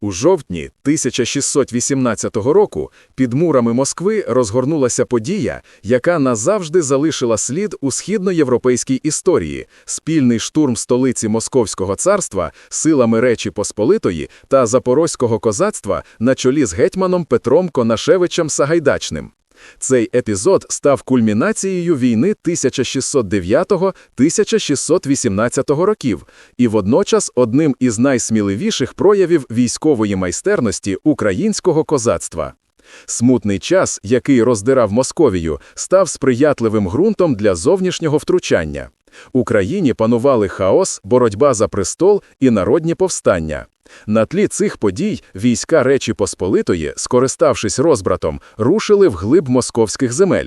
У жовтні 1618 року під мурами Москви розгорнулася подія, яка назавжди залишила слід у східноєвропейській історії – спільний штурм столиці Московського царства силами Речі Посполитої та Запорозького козацтва на чолі з гетьманом Петром Конашевичем Сагайдачним. Цей епізод став кульмінацією війни 1609-1618 років і водночас одним із найсміливіших проявів військової майстерності українського козацтва. Смутний час, який роздирав Московію, став сприятливим ґрунтом для зовнішнього втручання. Україні панували хаос, боротьба за престол і народні повстання. На тлі цих подій війська Речі Посполитої, скориставшись розбратом, рушили вглиб московських земель.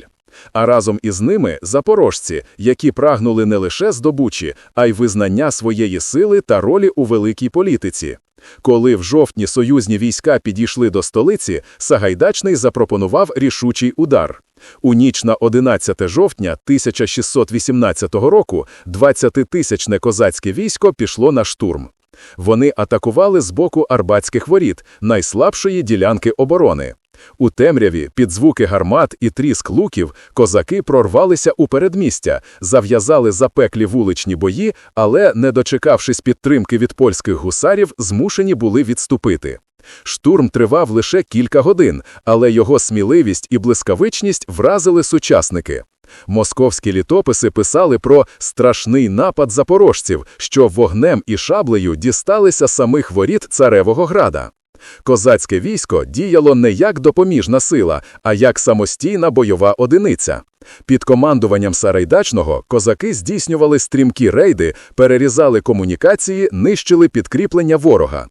А разом із ними запорожці, які прагнули не лише здобучі, а й визнання своєї сили та ролі у великій політиці. Коли в жовтні союзні війська підійшли до столиці, Сагайдачний запропонував рішучий удар. У ніч на 11 жовтня 1618 року 20-тисячне козацьке військо пішло на штурм. Вони атакували з боку Арбатських воріт, найслабшої ділянки оборони. У темряві, під звуки гармат і тріск луків, козаки прорвалися у передмістя, зав'язали запеклі вуличні бої, але, не дочекавшись підтримки від польських гусарів, змушені були відступити. Штурм тривав лише кілька годин, але його сміливість і блискавичність вразили сучасники. Московські літописи писали про страшний напад запорожців, що вогнем і шаблею дісталися самих воріт Царевого града. Козацьке військо діяло не як допоміжна сила, а як самостійна бойова одиниця. Під командуванням Сарайдачного козаки здійснювали стрімкі рейди, перерізали комунікації, нищили підкріплення ворога.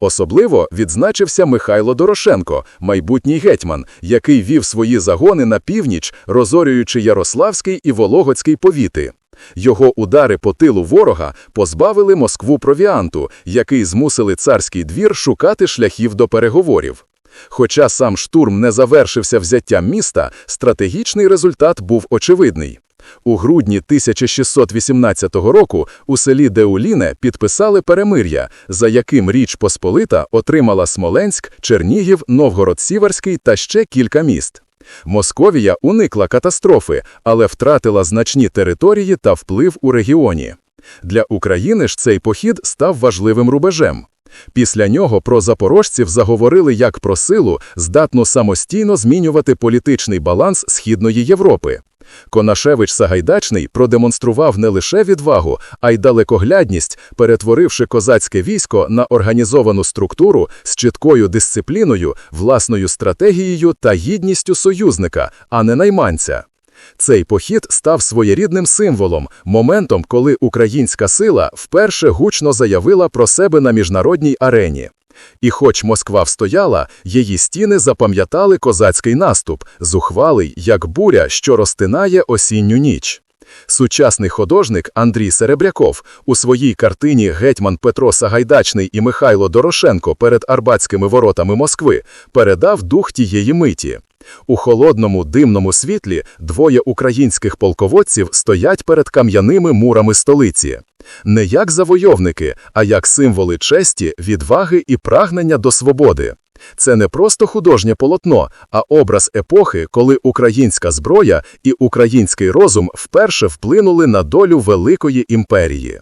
Особливо відзначився Михайло Дорошенко, майбутній гетьман, який вів свої загони на північ, розорюючи Ярославський і Вологодський повіти. Його удари по тилу ворога позбавили Москву провіанту, який змусили царський двір шукати шляхів до переговорів. Хоча сам штурм не завершився взяттям міста, стратегічний результат був очевидний. У грудні 1618 року у селі Деуліне підписали перемир'я, за яким Річ Посполита отримала Смоленськ, Чернігів, Новгород-Сіверський та ще кілька міст. Московія уникла катастрофи, але втратила значні території та вплив у регіоні. Для України ж цей похід став важливим рубежем. Після нього про запорожців заговорили як про силу, здатну самостійно змінювати політичний баланс Східної Європи. Конашевич Сагайдачний продемонстрував не лише відвагу, а й далекоглядність, перетворивши козацьке військо на організовану структуру з чіткою дисципліною, власною стратегією та гідністю союзника, а не найманця. Цей похід став своєрідним символом, моментом, коли українська сила вперше гучно заявила про себе на міжнародній арені. І хоч Москва встояла, її стіни запам'ятали козацький наступ, зухвалий, як буря, що розтинає осінню ніч. Сучасний художник Андрій Серебряков у своїй картині Гетьман Петро Сагайдачний і Михайло Дорошенко перед Арбатськими воротами Москви передав дух тієї миті. У холодному димному світлі двоє українських полководців стоять перед кам'яними мурами столиці. Не як завойовники, а як символи честі, відваги і прагнення до свободи. Це не просто художнє полотно, а образ епохи, коли українська зброя і український розум вперше вплинули на долю великої імперії.